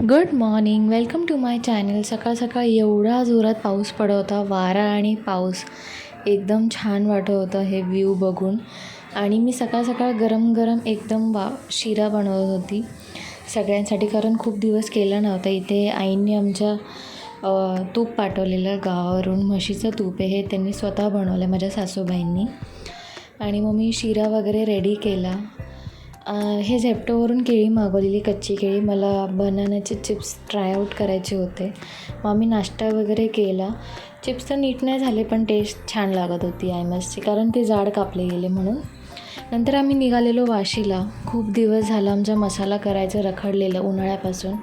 Good morning welcome to my channel सकाळ सकाळ एवढा जोरात पाऊस पडत होता. वारा आणि पाऊस एकदम छान वाटत होतं हे व्ह्यू बघून. आणि मी सकाळ सकाळ गरम गरम एकदम वा शिरा बनवत होती. सगळ्यांसाठी कारण खूप दिवस केला नव्हता. इथे आईने आमच्या तूप पाठवलेलं गावावरून. म्हशीचं तूप आहे. हे त्यांनी स्वतः बनवलं माझ्या सासूबाईंनी. आणि मग मी शिरा वगैरे रेडी केला. हे झेप्टोवरून केळी मागवलेली कच्ची केळी मला बनानाचे चिप्स ट्राय आऊट करायचे होते. मग आम्ही नाश्ता वगैरे केला. चिप्स तर नीट नाही झाले पण टेस्ट छान लागत होती आय कारण ते जाड कापले गेले म्हणून. नंतर आम्ही निघालेलो वाशीला. खूप दिवस झाला आमचा मसाला करायचं रखडलेलं उन्हाळ्यापासून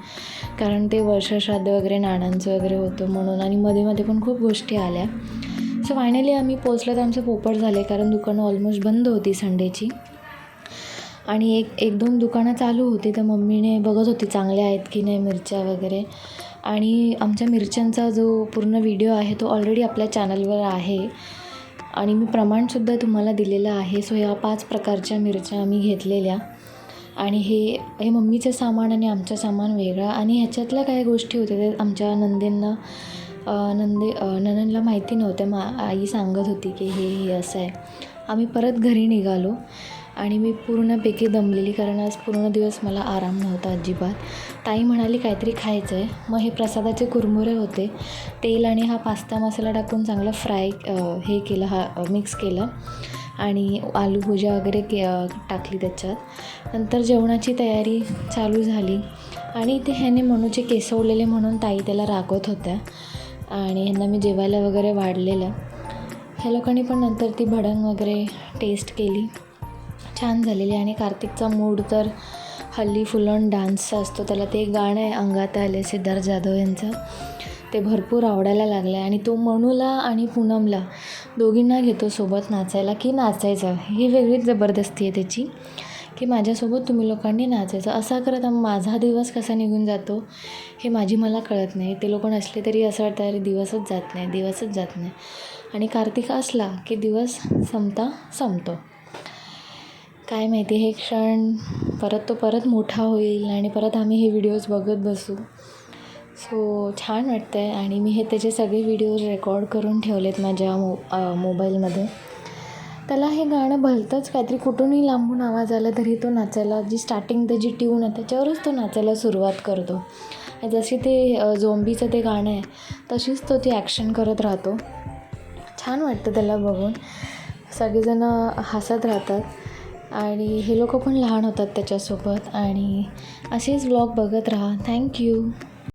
कारण ते वर्षश्राद्ध वगैरे नाणांचं वगैरे होतं म्हणून आणि मध्ये मध्ये पण खूप गोष्टी आल्या. सो फायनली आम्ही पोचलो तर आमचं पोपट झाले कारण दुकानं ऑलमोस्ट बंद होती संडेची. आणि एक एक दोन दुकानं चालू होती तर मम्मीने बघत होती चांगल्या आहेत की नाही मिरच्या वगैरे. आणि आमच्या मिरच्यांचा जो पूर्ण व्हिडिओ आहे तो ऑलरेडी आपल्या चॅनलवर आहे. आणि मी प्रमाणसुद्धा तुम्हाला दिलेलं आहे सो ह्या पाच प्रकारच्या मिरच्या आम्ही घेतलेल्या. आणि हे हे मम्मीचं सामान आणि आमचं सामान वेगळं. आणि ह्याच्यातल्या काही गोष्टी होत्या ते आमच्या नंदेंना नंदे अ, माहिती नव्हत्या. मा आई सांगत होती की हे हे असं आहे. आम्ही परत घरी निघालो. आणि मी पूर्णपैकी दमलेली कारण आज पूर्ण दिवस मला आराम नव्हता अजिबात. ताई म्हणाली काहीतरी खायचं आहे मग हे प्रसादाचे कुरमुरे होते. तेल आणि हा पास्ता मसाला टाकून चांगला फ्राय हे केलं हा मिक्स केलं. आणि आलू भुजा वगैरे के टाकली त्याच्यात. नंतर जेवणाची तयारी चालू झाली. आणि ते ह्याने मनूचे केसवलेले म्हणून ताई त्याला रागवत होत्या. आणि ह्यांना मी जेवायला वगैरे वाढलेलं. ह्या लोकांनी पण नंतर ती भडंग वगैरे टेस्ट केली. छान झालेली आणि कार्तिकचा मूड तर हल्ली फुल ऑन डान्सचा असतो. त्याला ते गाणं आहे अंगात आले सिद्धार्थ जाधव यांचं. ते भरपूर आवडायला लागलं आहे आणि तो मनूला आणि पूनमला दोघींना घेतो सोबत नाचायला. की नाचायचं? ही वेगळीच जबरदस्ती आहे त्याची. की माझ्यासोबत तुम्ही लोकांनी नाचायचं. असा करत माझा दिवस कसा निघून जातो हे माझी मला कळत नाही. ते लोक नसले तरी असं वाटतं अरे दिवसच जात नाही दिवसच जात नाही. आणि कार्तिक असला की दिवस संपता संपतो. काय माहिती हे क्षण परत तो परत मोठा होईल आणि परत आम्ही हे व्हिडिओज बघत बसू. सो छान वाटतं आहे आणि मी हे त्याचे सगळे व्हिडिओज रेकॉर्ड करून ठेवलेत माझ्या मो मोबाईलमध्ये त्याला हे गाणं भलतंच काहीतरी कुठूनही लांबून आवाज आला तरी तो नाचायला जी स्टार्टिंग त्याची ट्यून आहे त्याच्यावरच तो नाचायला सुरुवात करतो. आणि जशी ते झोंबीचं ते गाणं आहे तशीच तो ती ॲक्शन करत राहतो. छान वाटतं त्याला बघून. सगळेजणं हसत राहतात. आणि हे लोक पण लहान होतात त्याच्यासोबत आणि असेच व्लॉग बघत राहा. थँक्यू